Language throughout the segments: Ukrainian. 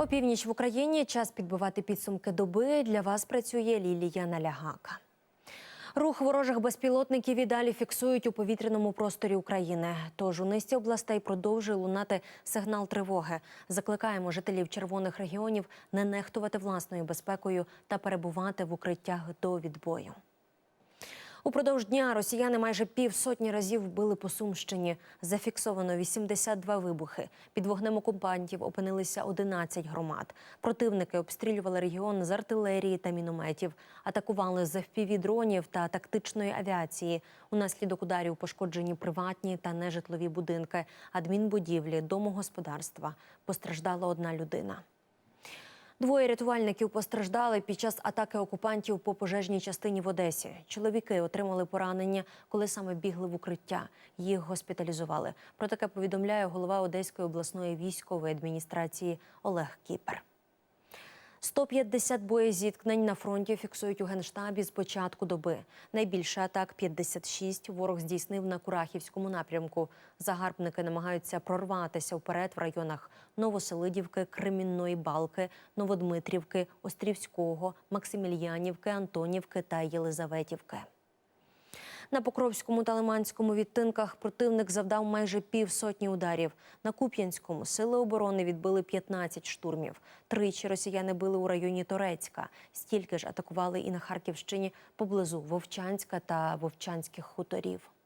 Опівніч в Україні час підбивати підсумки доби. Для вас працює Лілія Налягака. Рух ворожих безпілотників і далі фіксують у повітряному просторі України. Тож у низці областей продовжує лунати сигнал тривоги. Закликаємо жителів червоних регіонів не нехтувати власною безпекою та перебувати в укриттях до відбою. Упродовж дня росіяни майже півсотні разів вбили по Сумщині. Зафіксовано 82 вибухи. Під вогнем окупантів опинилися 11 громад. Противники обстрілювали регіон з артилерії та мінометів, атакували з FPV-дронів та тактичної авіації. Унаслідок ударів пошкоджені приватні та нежитлові будинки, адмінбудівлі, домогосподарства. Постраждала одна людина. Двоє рятувальників постраждали під час атаки окупантів по пожежній частині в Одесі. Чоловіки отримали поранення, коли саме бігли в укриття. Їх госпіталізували. Про таке повідомляє голова Одеської обласної військової адміністрації Олег Кіпер. 150 боєзіткнень на фронті фіксують у генштабі з початку доби. Найбільше атак 56 ворог здійснив на Курахівському напрямку. Загарбники намагаються прорватися вперед в районах Новоселидівки, Кремінної Балки, Новодмитрівки, Острівського, Максимільянівки, Антонівки та Єлизаветівки. На Покровському та Лиманському відтинках противник завдав майже півсотні ударів. На Куп'янському сили оборони відбили 15 штурмів. Тричі росіяни били у районі Торецька. Стільки ж атакували і на Харківщині поблизу Вовчанська та Вовчанських хуторів.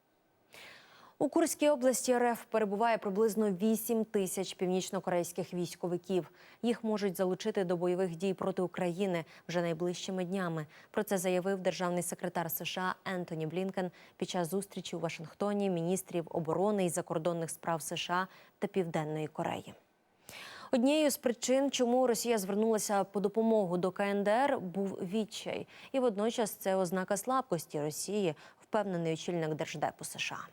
У Курській області РФ перебуває приблизно 8 тисяч північнокорейських військовиків. Їх можуть залучити до бойових дій проти України вже найближчими днями. Про це заявив державний секретар США Ентоні Блінкен під час зустрічі у Вашингтоні міністрів оборони і закордонних справ США та Південної Кореї. Однією з причин, чому Росія звернулася по допомогу до КНДР, був відчай, і водночас це ознака слабкості Росії, впевнений очільник держдепу США.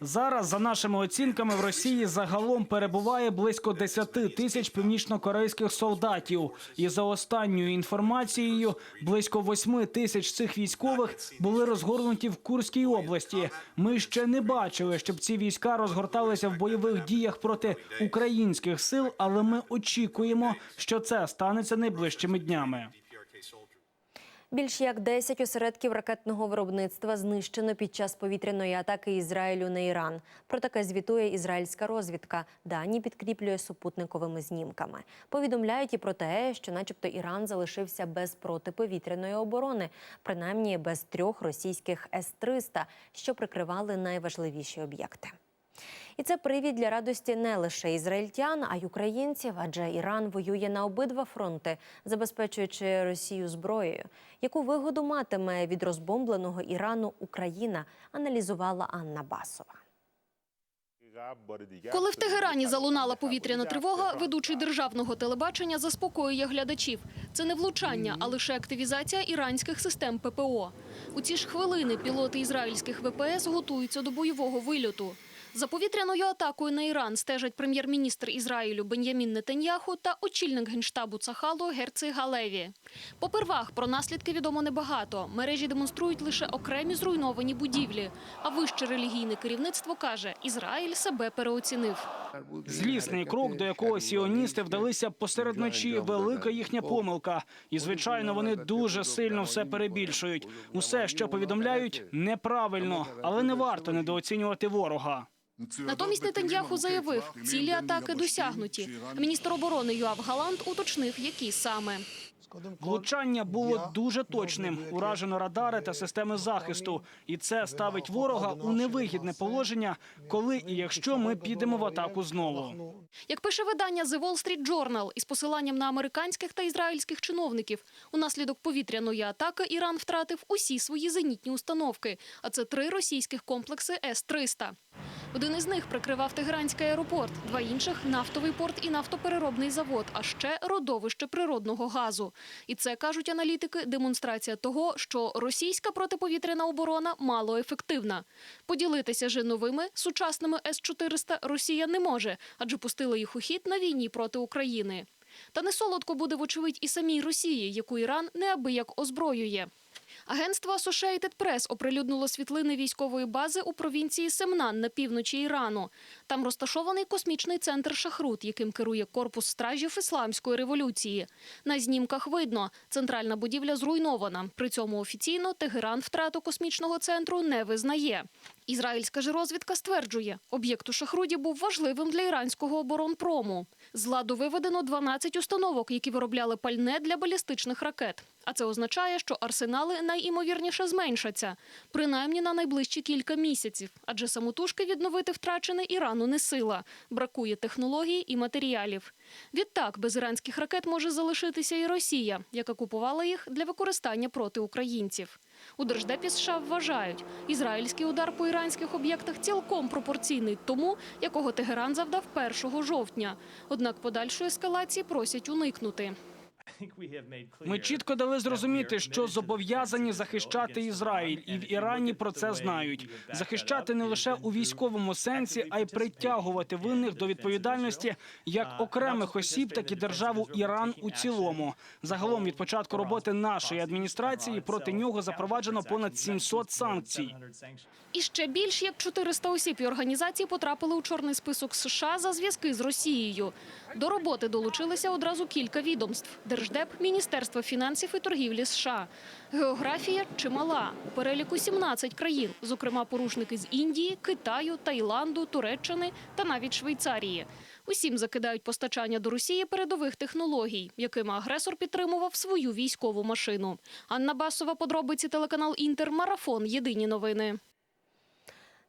Зараз, за нашими оцінками, в Росії загалом перебуває близько 10 тисяч північнокорейських солдатів. І за останньою інформацією, близько 8 тисяч цих військових були розгорнуті в Курській області. Ми ще не бачили, щоб ці війська розгорталися в бойових діях проти українських сил, але ми очікуємо, що це станеться найближчими днями. Більш як 10 осередків ракетного виробництва знищено під час повітряної атаки Ізраїлю на Іран. Про таке звітує ізраїльська розвідка. Дані підкріплює супутниковими знімками. Повідомляють і про те, що, начебто, Іран залишився без протиповітряної оборони, принаймні без трьох російських С-300, що прикривали найважливіші об'єкти. І це привід для радості не лише ізраїльтян, а й українців, адже Іран воює на обидва фронти, забезпечуючи Росію зброєю. Яку вигоду матиме від розбомбленого Ірану Україна, аналізувала Анна Басова. Коли в Тегерані залунала повітряна тривога, ведучий державного телебачення заспокоює глядачів. Це не влучання, а лише активізація іранських систем ППО. У ці ж хвилини пілоти ізраїльських ВПС готуються до бойового вильоту. За повітряною атакою на Іран стежать прем'єр-міністр Ізраїлю Бен'ямін Нетаньяху та очільник генштабу Цахалу Герци Галеві. Попервах про наслідки відомо небагато. Мережі демонструють лише окремі зруйновані будівлі. А вище релігійне керівництво каже, Ізраїль себе переоцінив. Злісний крок, до якого сіоністи вдалися посеред ночі, велика їхня помилка. І звичайно, вони дуже сильно все перебільшують. Усе, що повідомляють, неправильно, але не варто недооцінювати ворога. Натомість Нетаньяху заявив, цілі атаки досягнуті. Міністр оборони Юав Галант уточнив, які саме. Влучання було дуже точним. Уражено радари та системи захисту, і це ставить ворога у невигідне положення, коли і якщо ми підемо в атаку знову. Як пише видання The Wall Street Journal із посиланням на американських та ізраїльських чиновників, унаслідок повітряної атаки Іран втратив усі свої зенітні установки, а це три російських комплекси С-300. Один із них прикривав Тегеранський аеропорт, два інших нафтовий порт і нафтопереробний завод, а ще родовище природного газу. І це кажуть аналітики, демонстрація того, що російська протиповітряна оборона малоефективна. Поділитися же новими сучасними С-400 Росія не може, адже пустила їх у хід на війні проти України. Та не солодко буде, вочевидь, і самій Росії, яку Іран неабияк озброює. Агентство Associated Press оприлюднило світлини військової бази у провінції Семнан на півночі Ірану. Там розташований космічний центр Шахрут, яким керує корпус стражів ісламської революції. На знімках видно, центральна будівля зруйнована. При цьому офіційно Тегеран втрату космічного центру не визнає. Ізраїльська ж розвідка стверджує, об'єкт у Шахруді був важливим для іранського оборонпрому. З ладу виведено 12 установок, які виробляли пальне для балістичних ракет. А це означає, що арсенали найімовірніше зменшаться, принаймні на найближчі кілька місяців. Адже самотужки відновити втрачене Ірану не сила, бракує технологій і матеріалів. Відтак, без іранських ракет може залишитися і Росія, яка купувала їх для використання проти українців. У Держдепі США вважають, ізраїльський удар по іранських об'єктах цілком пропорційний тому, якого Тегеран завдав 1 жовтня. Однак подальшої ескалації просять уникнути. Ми чітко дали зрозуміти, що зобов'язані захищати Ізраїль, і в Ірані про це знають. Захищати не лише у військовому сенсі, а й притягувати винних до відповідальності як окремих осіб, так і державу Іран у цілому. Загалом від початку роботи нашої адміністрації проти нього запроваджено понад 700 санкцій. І ще більш як 400 осіб і організацій потрапили у чорний список США за зв'язки з Росією. До роботи долучилися одразу кілька відомств: Держдеп, Міністерство фінансів і торгівлі США. Географія чимала у переліку 17 країн, зокрема порушники з Індії, Китаю, Таїланду, Туреччини та навіть Швейцарії. Усім закидають постачання до Росії передових технологій, якими агресор підтримував свою військову машину. Анна Басова, подробиці телеканал Інтер, марафон. Єдині новини.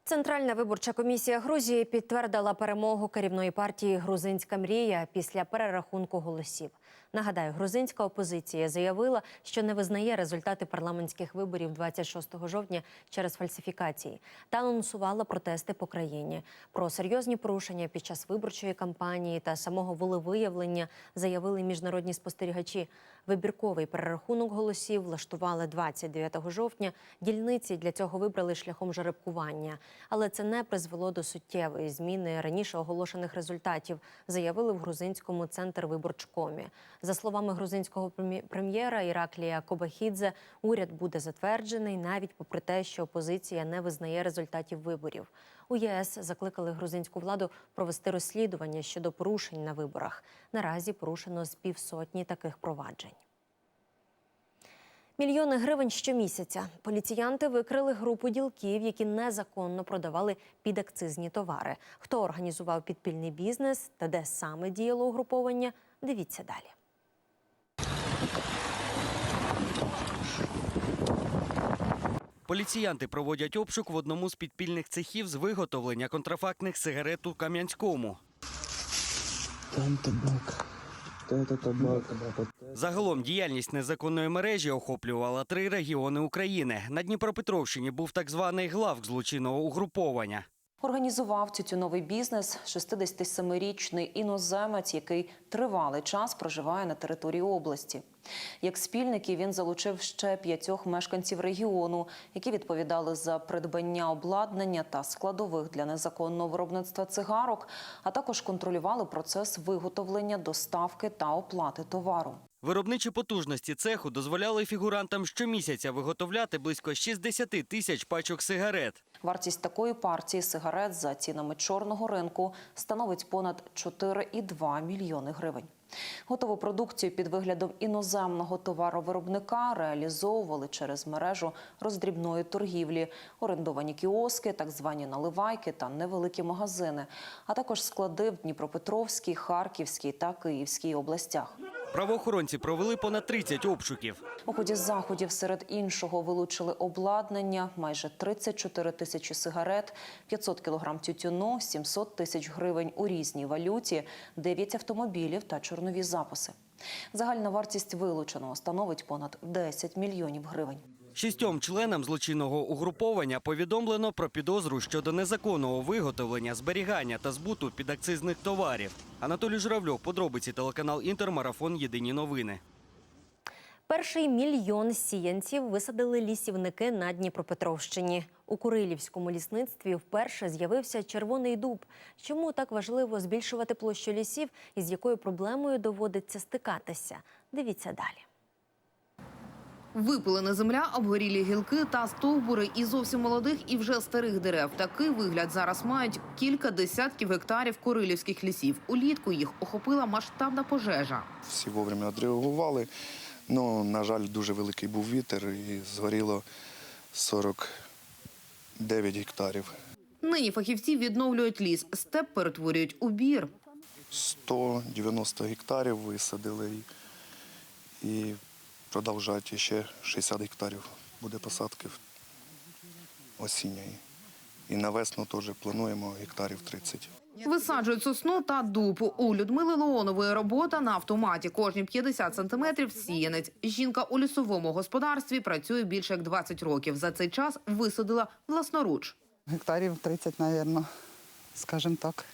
Центральна виборча комісія Грузії підтвердила перемогу керівної партії Грузинська мрія після перерахунку голосів. Нагадаю, грузинська опозиція заявила, що не визнає результати парламентських виборів 26 жовтня через фальсифікації та анонсувала протести по країні. Про серйозні порушення під час виборчої кампанії та самого волевиявлення заявили міжнародні спостерігачі. Вибірковий перерахунок голосів влаштували 29 жовтня. Дільниці для цього вибрали шляхом жеребкування, але це не призвело до суттєвої зміни раніше оголошених результатів, заявили в грузинському центр виборчкомі. За словами грузинського прем'є- прем'єра Іраклія Кобахідзе, уряд буде затверджений навіть попри те, що опозиція не визнає результатів виборів. У ЄС закликали грузинську владу провести розслідування щодо порушень на виборах. Наразі порушено з півсотні таких проваджень. Мільйони гривень щомісяця. Поліціянти викрили групу ділків, які незаконно продавали підакцизні товари. Хто організував підпільний бізнес та де саме діяло угруповання? Дивіться далі. Поліціянти проводять обшук в одному з підпільних цехів з виготовлення контрафактних сигарет у Кам'янському. Там табак. Загалом діяльність незаконної мережі охоплювала три регіони України. На Дніпропетровщині був так званий главк злочинного угруповання. Організував тютюновий бізнес 67-річний іноземець, який тривалий час проживає на території області. Як спільники він залучив ще п'ятьох мешканців регіону, які відповідали за придбання обладнання та складових для незаконного виробництва цигарок, а також контролювали процес виготовлення, доставки та оплати товару. Виробничі потужності цеху дозволяли фігурантам щомісяця виготовляти близько 60 тисяч пачок сигарет. Вартість такої партії сигарет за цінами чорного ринку становить понад 4,2 мільйони гривень. Готову продукцію під виглядом іноземного товаровиробника реалізовували через мережу роздрібної торгівлі, орендовані кіоски, так звані наливайки та невеликі магазини, а також склади в Дніпропетровській, Харківській та Київській областях. Правоохоронці провели понад 30 обшуків. У ході заходів серед іншого вилучили обладнання, майже 34 тисячі сигарет, 500 кілограм тютюну, 700 тисяч гривень у різній валюті, 9 автомобілів та чорнові записи. Загальна вартість вилученого становить понад 10 мільйонів гривень. Шістьом членам злочинного угруповання повідомлено про підозру щодо незаконного виготовлення, зберігання та збуту підакцизних товарів. Анатолій Журавльов, подробиці телеканал Інтер, марафон Єдині новини. Перший мільйон сіянців висадили лісівники на Дніпропетровщині. У Курилівському лісництві вперше з'явився червоний дуб. Чому так важливо збільшувати площу лісів і з якою проблемою доводиться стикатися? Дивіться далі. Випилена земля, обгорілі гілки та стовбури і зовсім молодих, і вже старих дерев. Такий вигляд зараз мають кілька десятків гектарів корилівських лісів. Улітку їх охопила масштабна пожежа. Всі вовремя відреагували. Ну, на жаль, дуже великий був вітер і згоріло 49 гектарів. Нині фахівці відновлюють ліс. Степ перетворюють у бір. 190 гектарів висадили і, і продовжать ще 60 гектарів буде посадки осінньої. І на весну теж плануємо гектарів 30. Висаджують сосну та дуб. У Людмили Леонової робота на автоматі. Кожні 50 сантиметрів сіянець. Жінка у лісовому господарстві працює більше як 20 років. За цей час висадила власноруч. Гектарів 30, мабуть, скажімо так.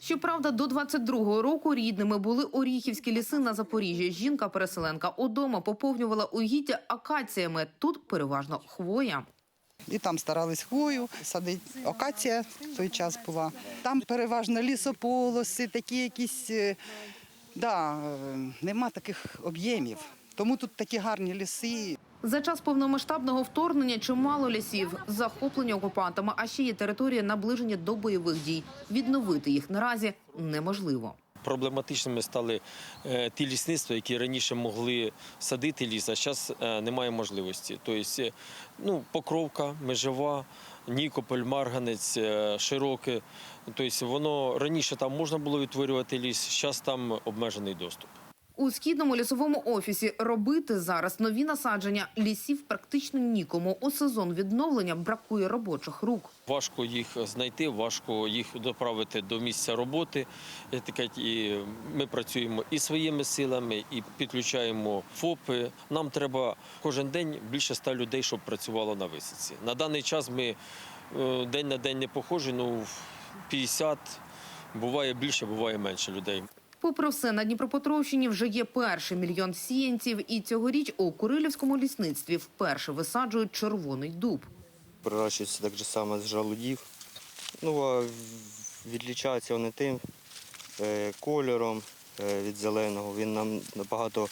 Щоправда, до 22-го року рідними були Оріхівські ліси на Запоріжжі. Жінка-переселенка удома поповнювала угіддя акаціями. Тут переважно хвоя. І там старались хвою садити. Окація в той час була. Там переважно лісополоси, такі якісь. е, Да, е, нема таких об'ємів. Тому тут такі гарні ліси. За час повномасштабного вторгнення чимало лісів, захоплені окупантами, а ще є території наближені до бойових дій. Відновити їх наразі неможливо. Проблематичними стали е, ті лісництва, які раніше могли садити ліс, а зараз немає можливості. Тобто, е, ну, Покровка, Межева, Нікополь, Марганець, е, Широке. Тобто, воно раніше там можна було відтворювати ліс, зараз там обмежений доступ. У східному лісовому офісі робити зараз нові насадження лісів практично нікому. У сезон відновлення бракує робочих рук. Важко їх знайти, важко їх доправити до місця роботи. Е, І ми працюємо і своїми силами, і підключаємо ФОПи. Нам треба кожен день більше ста людей, щоб працювало на висадці. На даний час ми е, день на день не похожі, ну 50, буває більше, буває менше людей. Попри все, на Дніпропетровщині вже є перший мільйон сіянців, і цьогоріч у Курилівському лісництві вперше висаджують червоний дуб. Прирощуються так же само з жалудів. Ну, а відлічаються вони тим е, кольором е, від зеленого. Він нам набагато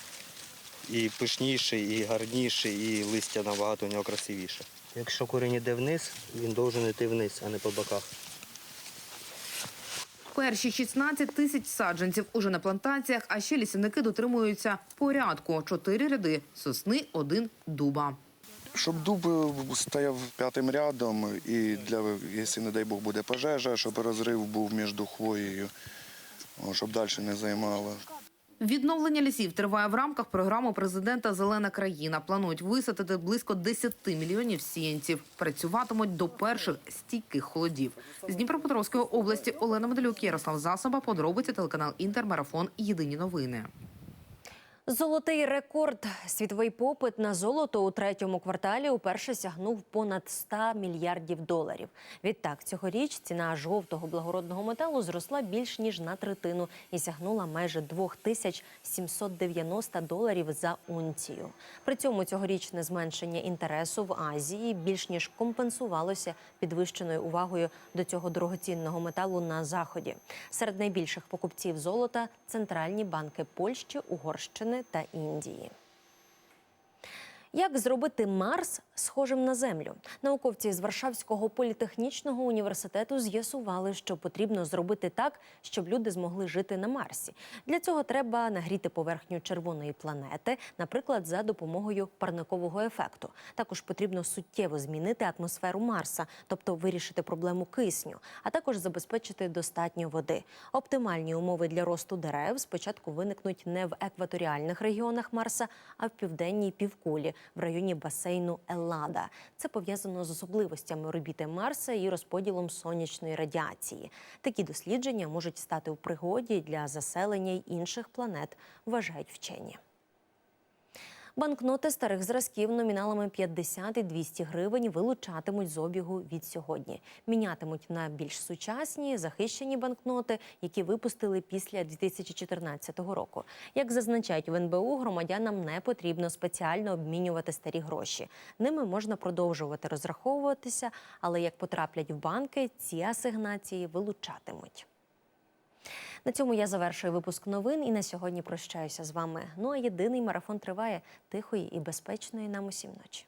і пишніший, і гарніший, і листя набагато у нього красивіше. Якщо корінь йде вниз, він повинен йти вниз, а не по боках. Перші 16 тисяч саджанців уже на плантаціях, а ще лісівники дотримуються порядку. Чотири ряди сосни, один дуба. Щоб дуб е, стояв п'ятим рядом, і для, якщо, не дай Бог, буде пожежа, щоб розрив був між хвоєю, щоб далі не займало. Відновлення лісів триває в рамках програми президента Зелена країна. Планують висадити близько 10 мільйонів сіянців. Працюватимуть до перших стійких холодів. З Дніпропетровської області Олена Медалюк, Ярослав Засоба. Подробиці телеканал Інтермарафон. Єдині новини. Золотий рекорд. Світовий попит на золото у третьому кварталі уперше сягнув понад 100 мільярдів доларів. Відтак, цьогоріч ціна жовтого благородного металу зросла більш ніж на третину і сягнула майже 2790 доларів за унцію. При цьому цьогорічне зменшення інтересу в Азії більш ніж компенсувалося підвищеною увагою до цього дорогоцінного металу на заході. Серед найбільших покупців золота центральні банки Польщі, Угорщини та Індії. Як зробити Марс схожим на Землю? Науковці з Варшавського політехнічного університету з'ясували, що потрібно зробити так, щоб люди змогли жити на Марсі. Для цього треба нагріти поверхню червоної планети, наприклад, за допомогою парникового ефекту. Також потрібно суттєво змінити атмосферу Марса, тобто вирішити проблему кисню, а також забезпечити достатньо води. Оптимальні умови для росту дерев спочатку виникнуть не в екваторіальних регіонах Марса, а в південній півкулі в районі басейну Еллада. Це пов'язано з особливостями орбіти Марса і розподілом сонячної радіації. Такі дослідження можуть стати у пригоді для заселення й інших планет, вважають вчені. Банкноти старих зразків номіналами 50 і 200 гривень вилучатимуть з обігу від сьогодні. Мінятимуть на більш сучасні захищені банкноти, які випустили після 2014 року. Як зазначають в НБУ, громадянам не потрібно спеціально обмінювати старі гроші. Ними можна продовжувати розраховуватися, але як потраплять в банки, ці асигнації вилучатимуть. На цьому я завершую випуск новин і на сьогодні прощаюся з вами. Ну а єдиний марафон триває тихої і безпечної нам усім ночі.